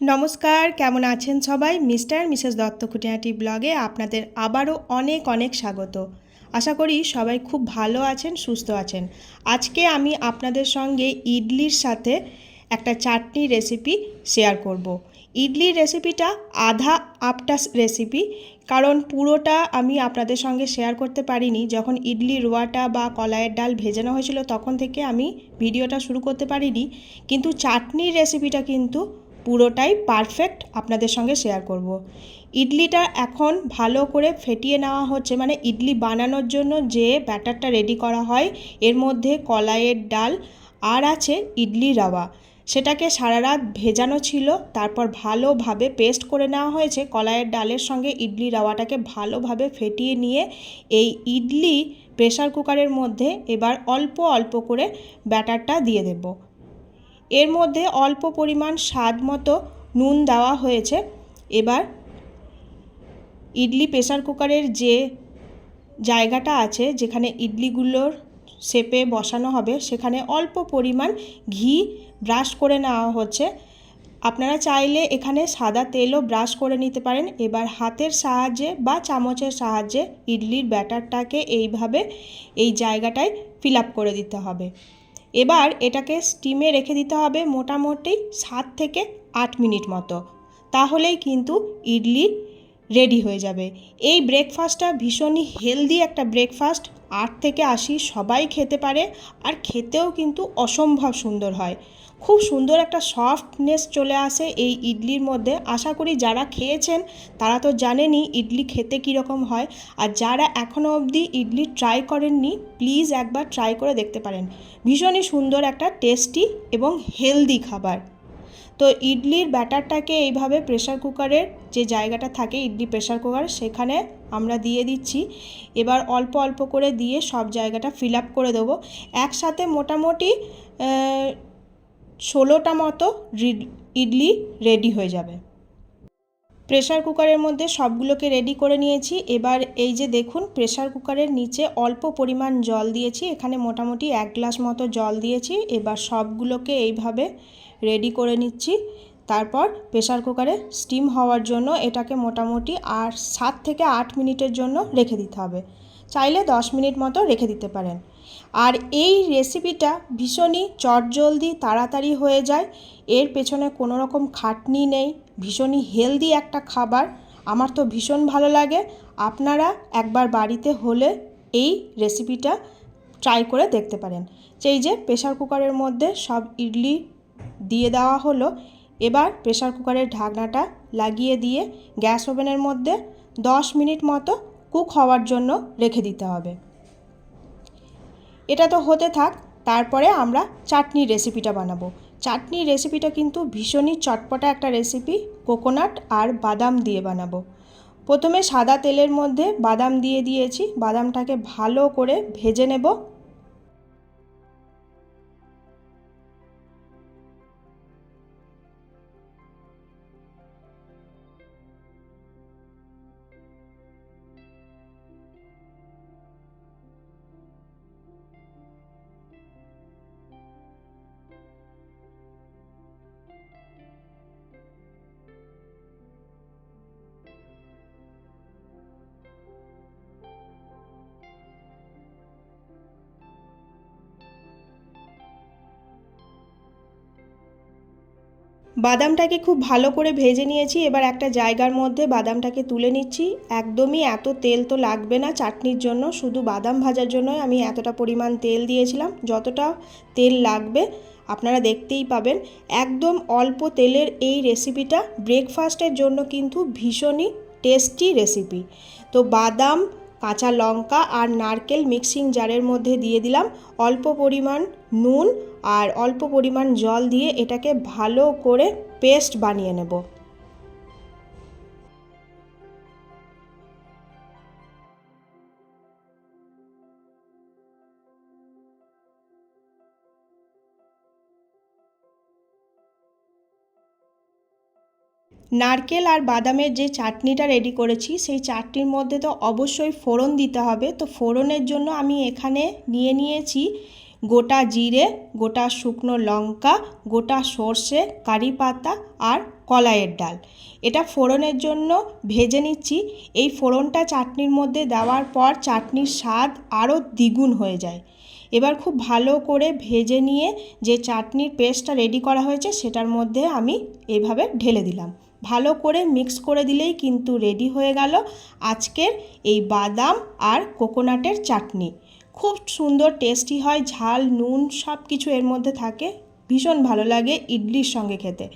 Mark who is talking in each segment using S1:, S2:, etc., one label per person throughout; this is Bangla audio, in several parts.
S1: নমস্কার, কেমন আছেন সবাই? মিস্টার, মিসেস দত্ত খুঁটিনাটি ব্লগে আপনাদের আবারও অনেক অনেক স্বাগত। আশা করি সবাই খুব ভালো আছেন, সুস্থ আছেন। আজকে আমি আপনাদের সঙ্গে ইডলির সাথে একটা চাটনি রেসিপি শেয়ার করব। ইডলির রেসিপিটা আধা আপটা রেসিপি, কারণ পুরোটা আমি আপনাদের সঙ্গে শেয়ার করতে পারিনি। যখন ইডলি রোয়াটা বা কলাইয়ের ডাল ভেজানো হয়েছিল, তখন থেকে আমি ভিডিওটা শুরু করতে পারিনি। কিন্তু চাটনির রেসিপিটা কিন্তু পুরোটাই পারফেক্ট আপনাদের সঙ্গে শেয়ার করব। ইডলিটা এখন ভালো করে ফেটিয়ে নেওয়া হচ্ছে মানে ইডলি বানানোর জন্য যে ব্যাটারটা রেডি করা হয়, এর মধ্যে কলাইয়ের ডাল আর আছে ইডলি রাওয়া। সেটাকে সারা রাত ভেজানো ছিল, তারপর ভালোভাবে পেস্ট করে নেওয়া হয়েছে। কলাইয়ের ডালের সঙ্গে ইডলি রাওয়াটাকে ভালোভাবে ফেটিয়ে নিয়ে এই ইডলি প্রেসার কুকারের মধ্যে এবার অল্প অল্প করে ব্যাটারটা দিয়ে দেবো। এর মধ্যে অল্প পরিমাণ স্বাদ মতো নুন দেওয়া হয়েছে। এবার ইডলি প্রেসার কুকারের যে জায়গাটা আছে, যেখানে ইডলিগুলোর শেপে বসানো হবে, সেখানে অল্প পরিমাণ ঘি ব্রাশ করে নেওয়া হচ্ছে। আপনারা চাইলে এখানে সাদা তেলও ব্রাশ করে নিতে পারেন। এবার হাতের সাহায্যে বা চামচের সাহায্যে ইডলির ব্যাটারটাকে এইভাবে এই জায়গাটায় ফিল করে দিতে হবে। এবার এটাকে স্টিমে রেখে দিতে হবে মোটামুটি সাত থেকে আট মিনিট মতো। তাহলেই কিন্তু ইডলি রেডি হয়ে যাবে। এই ব্রেকফাস্টটা ভীষণই হেলদি একটা ব্রেকফাস্ট আট থেকে আশি সবাই খেতে পারে আর খেতেও কিন্তু অসম্ভব সুন্দর হয়। খুব সুন্দর একটা সফটনেস চলে আসে এই ইডলির মধ্যে। আশা করি যারা খেয়েছেন, তারা তো জানেনই ইডলি খেতে কীরকম হয়। আর যারা এখনও অবধি ইডলি ট্রাই করেননি প্লিজ একবার ট্রাই করে দেখতে পারেন। ভীষণই সুন্দর একটা টেস্টি এবং হেলদি খাবার। তো ইডলির ব্যাটারটাকে এইভাবে প্রেশার কুকারের যে জায়গাটা থাকে ইডলি প্রেশার কুকার সেখানে আমরা দিয়ে দিচ্ছি। এবার অল্প অল্প করে দিয়ে সব জায়গাটা ফিল আপ করে দেবো। একসাথে মোটামুটি ষোলোটা মতো ইডলি রেডি হয়ে যাবে। প্রেশার কুকারের মধ্যে সবগুলোকে রেডি করে নিয়েছি। এবার এই যে দেখুন প্রেশার কুকারের নিচে অল্প পরিমাণ জল দিয়েছি। এখানে মোটামুটি এক গ্লাস মতো জল দিয়েছি। এবার সবগুলোকে এইভাবে রেডি করে নিচ্ছি। তারপর প্রেশার কুকারে স্টিম হওয়ার জন্য এটাকে মোটামুটি আর সাত থেকে আট মিনিটের জন্য রেখে দিতে হবে। চাইলে দশ মিনিট মতো রেখে দিতে পারেন। আর এই রেসিপিটা ভীষণই চটজলদি তাড়াতাড়ি হয়ে যায়। এর পেছনে কোনো রকম খাটনি নেই। ভীষণই হেলদি একটা খাবার। আমার তো ভীষণ ভালো লাগে। আপনারা একবার বাড়িতে হলে এই রেসিপিটা ট্রাই করে দেখতে পারেন। সেই যে প্রেশার কুকারের মধ্যে সব ইডলি দিয়ে দেওয়া হলো, এবার প্রেশার কুকারের ঢাকনাটা লাগিয়ে দিয়ে গ্যাস ওভেনের মধ্যে দশ মিনিট মতো কুক হওয়ার জন্য রেখে দিতে হবে। এটা তো হতে থাক, তারপরে আমরা চাটনির রেসিপিটা বানাবো। চাটনির রেসিপিটা কিন্তু ভীষণই চটপটা একটা রেসিপি, কোকোনাট আর বাদাম দিয়ে বানাবো। প্রথমে সাদা তেলের মধ্যে বাদাম দিয়ে দিয়েছি, বাদামটাকে ভালো করে ভেজে নেব। বাদামটাকে খুব ভালো করে ভেজে নিয়েছি। এবার একটা জায়গার মধ্যে বাদামটাকে তুলে নিচ্ছি। একদমই এত তেল তো লাগবে না চাটনির জন্য। শুধু বাদাম ভাজার জন্য আমি এতটা পরিমাণ তেল দিয়েছিলাম। যতটা তেল লাগবে আপনারা দেখতেই পাবেন। একদম অল্প তেলের এই রেসিপিটা ব্রেকফাস্টের জন্য কিন্তু ভীষণই টেস্টি রেসিপি। তো বাদাম কাঁচা লঙ্কা আর নারকেল মিক্সিং জারের মধ্যে দিয়ে দিলাম। অল্প পরিমাণ নুন আর অল্প পরিমাণ জল দিয়ে এটাকে ভালো করে পেস্ট বানিয়ে নেব। নারকেল আর বাদামের যে চাটনিটা রেডি করেছি, সেই চাটনির মধ্যে তো অবশ্যই ফোড়ন দিতে হবে। তো ফোড়নের জন্য আমি এখানে নিয়ে নিয়েছি গোটা জিরে, গোটা শুকনো লঙ্কা, গোটা সর্ষে, কারি পাতা আর কলাইয়ের ডাল। এটা ফোড়নের জন্য ভেজে নিচ্ছি। এই ফোড়নটা চাটনির মধ্যে দেওয়ার পর চাটনির স্বাদ আরও দ্বিগুণ হয়ে যায়। এবার খুব ভালো করে ভেজে নিয়ে যে চাটনির পেস্টটা রেডি করা হয়েছে, সেটার মধ্যে আমি এভাবে ঢেলে দিলাম। ভালো করে মিক্স করে দিলেই কিন্তু রেডি হয়ে গেল আজকের এই বাদাম আর কোকোনাটের চাটনি। খুব সুন্দর টেস্টি হয়, ঝাল, নুন সব কিছু এর মধ্যে থাকে, ভীষণ ভালো লাগে ইডলির সঙ্গে খেতে।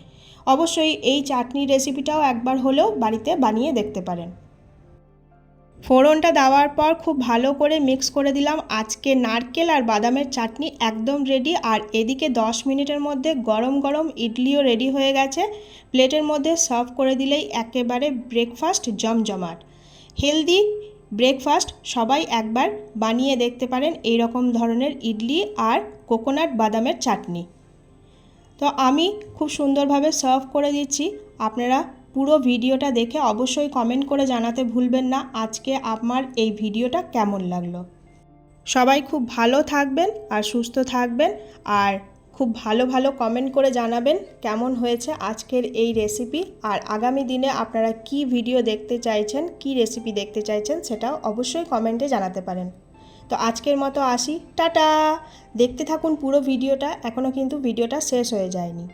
S1: অবশ্যই এই চাটনি রেসিপিটাও একবার হলেও বাড়িতে বানিয়ে দেখতে পারেন। ফোড়নটা দেওয়ার পর খুব ভালো করে মিক্স করে দিলাম। আজকে নারকেল আর বাদামের চাটনি একদম রেডি আর এদিকে 10 মিনিটের মধ্যে গরম গরম ইডলিও রেডি হয়ে গেছে। প্লেটের মধ্যে সার্ভ করে দিলেই একেবারে ব্রেকফাস্ট জমজমাট। হেলদি ব্রেকফাস্ট সবাই একবার বানিয়ে দেখতে পারেন এই রকম ধরনের ইডলি আর কোকোনাট বাদামের চাটনি। তো আমি খুব সুন্দরভাবে সার্ভ করে দিচ্ছি। আপনারা পুরো ভিডিওটা দেখে অবশ্যই কমেন্ট করে জানাতে ভুলবেন না। আজকে আমার এই ভিডিওটা কেমন লাগল? সবাই খুব ভালো থাকবেন আর সুস্থ থাকবেন আর খুব ভালো ভালো কমেন্ট করে জানাবেন কেমন হয়েছে আজকের এই রেসিপি আর আগামী দিনে আপনারা কি ভিডিও দেখতে চাইছেন, কি রেসিপি দেখতে চাইছেন সেটাও অবশ্যই কমেন্টে জানাতে পারেন। তো আজকের মতো আসি। টাটা! দেখতে থাকুন পুরো ভিডিওটা। এখনও কিন্তু ভিডিওটা শেষ হয়ে যায়নি।